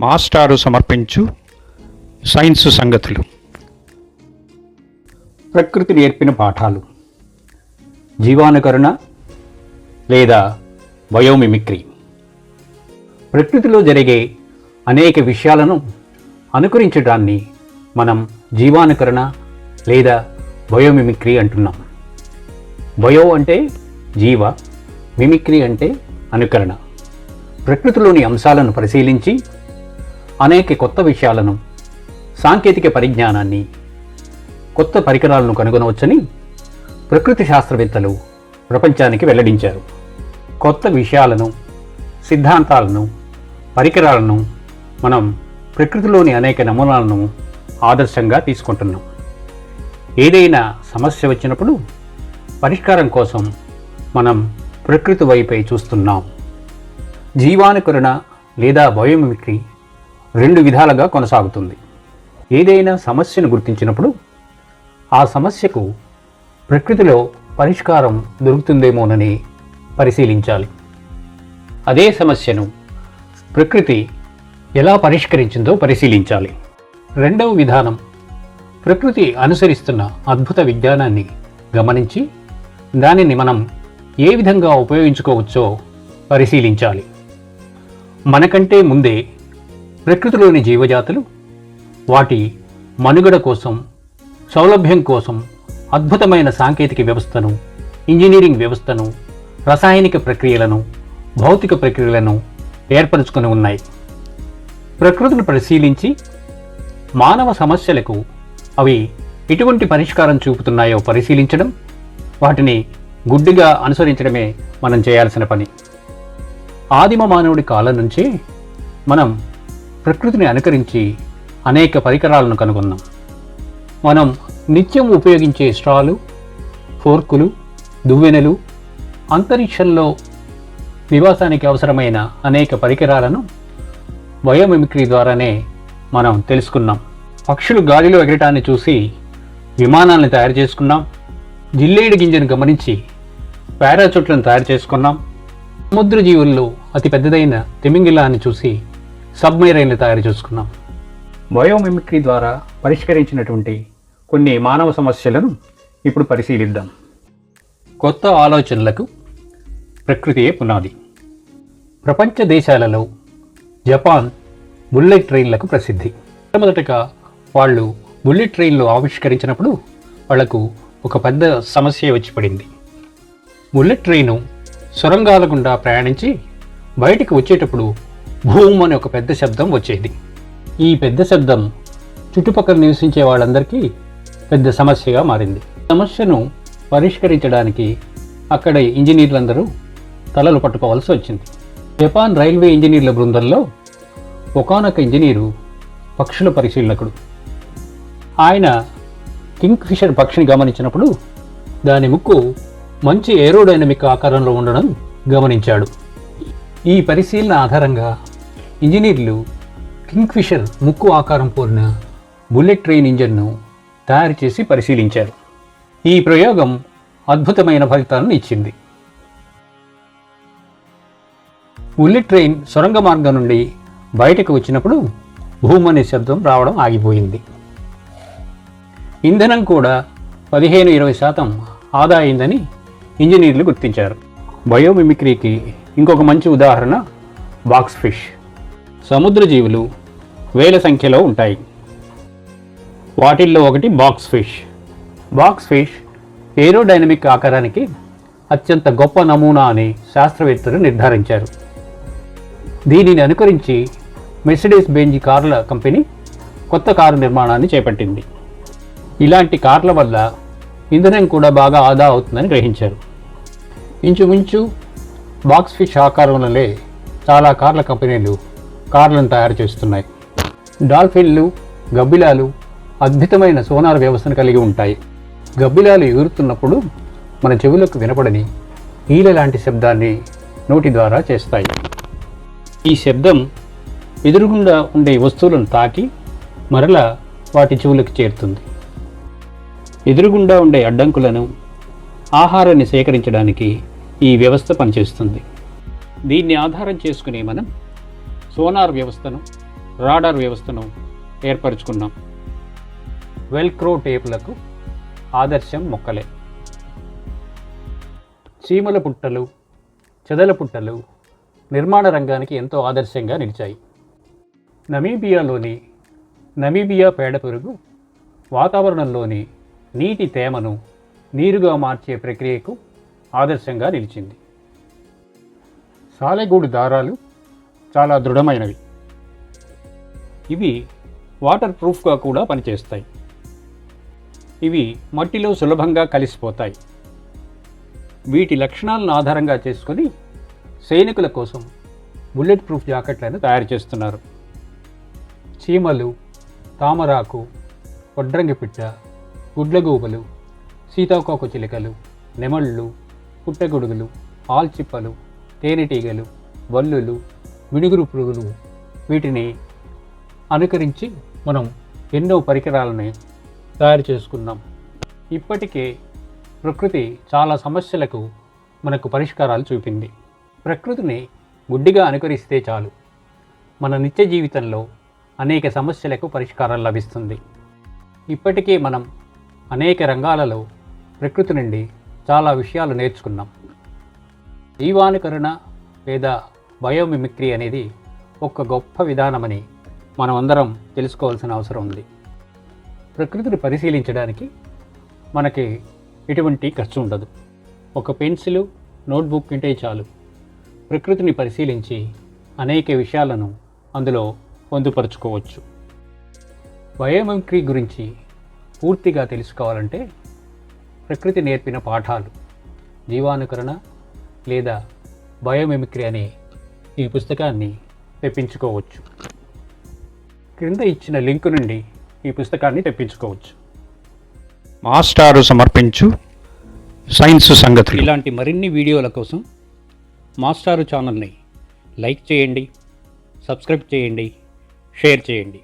మాస్టారు సమర్పించు సైన్స్ సంగతులు. ప్రకృతి నేర్పిన పాఠాలు. జీవానుకరణ లేదా బయోమిమిక్రీ ప్రకృతిలో జరిగే అనేక విషయాలను అనుకరించడాన్ని మనం జీవానుకరణ లేదా బయోమిమిక్రీ అంటున్నాం. బయో అంటే జీవ మిమిక్రీ అంటే అనుకరణ. ప్రకృతిలోని అంశాలను పరిశీలించి అనేక కొత్త విషయాలను సాంకేతిక పరిజ్ఞానాన్ని కొత్త పరికరాలను కనుగొనవచ్చని ప్రకృతి శాస్త్రవేత్తలు ప్రపంచానికి వెల్లడించారు. కొత్త విషయాలను సిద్ధాంతాలను పరికరాలను మనం ప్రకృతిలోని అనేక నమూనాలను ఆదర్శంగా తీసుకుంటున్నాం. ఏదైనా సమస్య వచ్చినప్పుడు పరిష్కారం కోసం మనం ప్రకృతి వైపై చూస్తున్నాం. జీవానుకరణ లేదా బయోమిమిక్రీ రెండు విధాలుగా కొనసాగుతుంది. ఏదైనా సమస్యను గుర్తించినప్పుడు ఆ సమస్యకు ప్రకృతిలో పరిష్కారం దొరుకుతుందేమోనని పరిశీలించాలి. అదే సమస్యను ప్రకృతి ఎలా పరిష్కరించిందో పరిశీలించాలి. రెండవ విధానం ప్రకృతి అనుసరిస్తున్న అద్భుత విజ్ఞానాన్ని గమనించి దానిని మనం ఏ విధంగా ఉపయోగించుకోవచ్చో పరిశీలించాలి. మనకంటే ముందే ప్రకృతిలోని జీవజాతులు వాటి మనుగడ కోసం సౌలభ్యం కోసం అద్భుతమైన సాంకేతిక వ్యవస్థను ఇంజనీరింగ్ వ్యవస్థను రసాయనిక ప్రక్రియలను భౌతిక ప్రక్రియలను ఏర్పరచుకొని ఉన్నాయి. ప్రకృతిని పరిశీలించి మానవ సమస్యలకు అవి ఎటువంటి పరిష్కారం చూపుతున్నాయో పరిశీలించడం వాటిని గుడ్డిగా అనుసరించడమే మనం చేయాల్సిన పని. ఆదిమ మానవుడి కాలం నుంచి మనం ప్రకృతిని అనుకరించి అనేక పరికరాలను కనుగొన్నాం. మనం నిత్యం ఉపయోగించే స్ట్రాలు ఫోర్కులు దువ్వెనలు అంతరిక్షంలో నివాసానికి అవసరమైన అనేక పరికరాలను బయోమిమిక్రీ ద్వారానే మనం తెలుసుకున్నాం. పక్షులు గాలిలో ఎగరటాన్ని చూసి విమానాలను తయారు చేసుకున్నాం. జిల్లేడు గింజను గమనించి పారాచూట్లను తయారు చేసుకున్నాం. సముద్ర జీవుల్లో అతి పెద్దదైన తిమింగిలాన్ని చూసి సబ్మెరైన్లు తయారు చేసుకున్నాం. బయోమిమిక్రీ ద్వారా పరిష్కరించినటువంటి కొన్ని మానవ సమస్యలను ఇప్పుడు పరిశీలిద్దాం. కొత్త ఆలోచనలకు ప్రకృతియే పునాది. ప్రపంచ దేశాలలో జపాన్ బుల్లెట్ ట్రైన్లకు ప్రసిద్ధి. మొదటగా వాళ్ళు బుల్లెట్ ట్రైన్లు ఆవిష్కరించినప్పుడు వాళ్ళకు ఒక పెద్ద సమస్య వచ్చి పడింది. బుల్లెట్ ట్రైను సొరంగాల గుండా ప్రయాణించి బయటికి వచ్చేటప్పుడు భూమ్ అనే ఒక పెద్ద శబ్దం వచ్చేది. ఈ పెద్ద శబ్దం చుట్టుపక్కల నివసించే వాళ్ళందరికీ పెద్ద సమస్యగా మారింది. సమస్యను పరిష్కరించడానికి అక్కడ ఇంజనీర్లందరూ తలలు పట్టుకోవాల్సి వచ్చింది. జపాన్ రైల్వే ఇంజనీర్ల బృందంలో ఒకనొక ఇంజనీరు పక్షుల పరిశీలకుడు. ఆయన కింగ్ ఫిషర్ పక్షిని గమనించినప్పుడు దాని ముక్కు మంచి ఏరోడైనమిక్ ఆకారంలో ఉండడం గమనించాడు. ఈ పరిశీలన ఆధారంగా ఇంజనీర్లు కింగ్ఫిషర్ ముక్కు ఆకారం పోలిన బుల్లెట్ ట్రైన్ ఇంజన్ను తయారు చేసి పరిశీలించారు. ఈ ప్రయోగం అద్భుతమైన ఫలితాలను ఇచ్చింది. బుల్లెట్ ట్రైన్ సొరంగ మార్గం నుండి బయటకు వచ్చినప్పుడు భూమనే శబ్దం రావడం ఆగిపోయింది. ఇంధనం కూడా పదిహేను ఇరవై శాతం ఆదా అయిందని ఇంజనీర్లు గుర్తించారు. బయోమిమిక్రీకి ఇంకొక మంచి ఉదాహరణ బాక్స్ ఫిష్ సముద్ర జీవులు వేల సంఖ్యలో ఉంటాయి. వాటిల్లో ఒకటి box fish. Box fish aerodynamic ఆకారానికి అత్యంత గొప్ప నమూనా అని శాస్త్రవేత్తలు నిర్ధారించారు. దీనిని అనుకరించి మెర్సిడీస్ బెంజ్ కార్ల కంపెనీ కొత్త కారు నిర్మాణాన్ని చేపట్టింది. ఇలాంటి కార్ల వల్ల ఇంధనం కూడా బాగా ఆదా అవుతుందని గ్రహించారు. ఇంచుమించు బాక్స్ ఫిష్ ఆకారంలోనే చాలా కార్ల కంపెనీలు కార్లను తయారు చేస్తున్నాయి. డాల్ఫిన్లు గబ్బిలాలు అద్భుతమైన సోనార్ వ్యవస్థను కలిగి ఉంటాయి. గబ్బిలాలు ఎగురుతున్నప్పుడు మన చెవులకు వినపడని ఈల లాంటి శబ్దాన్ని నోటి ద్వారా చేస్తాయి. ఈ శబ్దం ఎదురుగుండా ఉండే వస్తువులను తాకి మరలా వాటి చెవులకు చేరుతుంది. ఎదురుగుండా ఉండే అడ్డంకులను ఆహారాన్ని సేకరించడానికి ఈ వ్యవస్థ పనిచేస్తుంది. దీన్ని ఆధారం చేసుకుని మనం సోనార్ వ్యవస్థను రాడార్ వ్యవస్థను ఏర్పరచుకున్నాం. వెల్క్రో టేపులకు ఆదర్శం మొక్కలే. చీమల పుట్టలు చెదల పుట్టలు నిర్మాణ రంగానికి ఎంతో ఆదర్శంగా నిలిచాయి. నమీబియాలోని నమీబియా పేడ పురుగు వాతావరణంలోని నీటి తేమను నీరుగా మార్చే ప్రక్రియకు ఆదర్శంగా నిలిచింది. సాలెగూడు దారాలు చాలా దృఢమైనవి. ఇవి వాటర్ ప్రూఫ్గా కూడా పనిచేస్తాయి. ఇవి మట్టిలో సులభంగా కలిసిపోతాయి. వీటి లక్షణాలను ఆధారంగా చేసుకొని సైనికుల కోసం బుల్లెట్ ప్రూఫ్ జాకెట్లను తయారు చేస్తున్నారు. చీమలు తామరాకు వడ్రంగి పిట్ట గుడ్లగూబలు సీతాకోక చిలుకలు నెమళ్ళు పుట్టగొడుగులు ఆల్చిప్పలు తేనెటీగలు వల్లులు వినుగురు పురుగులు వీటిని అనుకరించి మనం ఎన్నో పరికరాలని తయారు చేసుకున్నాం ఇప్పటికే ప్రకృతి చాలా సమస్యలకు మనకు పరిష్కారాలు చూపింది. ప్రకృతిని గుడ్డిగా అనుకరిస్తే చాలు. మన నిత్య జీవితంలో అనేక సమస్యలకు పరిష్కారం లభిస్తుంది. ఇప్పటికే మనం అనేక రంగాలలో ప్రకృతి నుండి చాలా విషయాలు నేర్చుకున్నాం. జీవానుకరణ లేదా బయోమిమిక్రీ అనేది ఒక గొప్ప విధానమని మనం అందరం తెలుసుకోవాల్సిన అవసరం ఉంది. ప్రకృతిని పరిశీలించడానికి మనకి ఎటువంటి ఖర్చు ఉండదు. ఒక పెన్సిలు నోట్బుక్ ఉంటే చాలు. ప్రకృతిని పరిశీలించి అనేక విషయాలను అందులో పొందుపరుచుకోవచ్చు. బయోమిమిక్రీ గురించి పూర్తిగా తెలుసుకోవాలంటే ప్రకృతి నేర్పిన పాఠాలు జీవానుకరణ లేదా బయోమిమిక్రీ అనే ఈ పుస్తకాన్ని తెప్పించుకోవచ్చు. క్రింద ఇచ్చిన లింక్ నుండి ఈ పుస్తకాన్ని తెప్పించుకోవచ్చు. మాస్టారు సమర్పించు. సైన్స్ సంగతులు. ఇలాంటి మరిన్ని వీడియోల కోసం మాస్టారు ఛానల్ని లైక్ చేయండి సబ్స్క్రైబ్ చేయండి షేర్ చేయండి.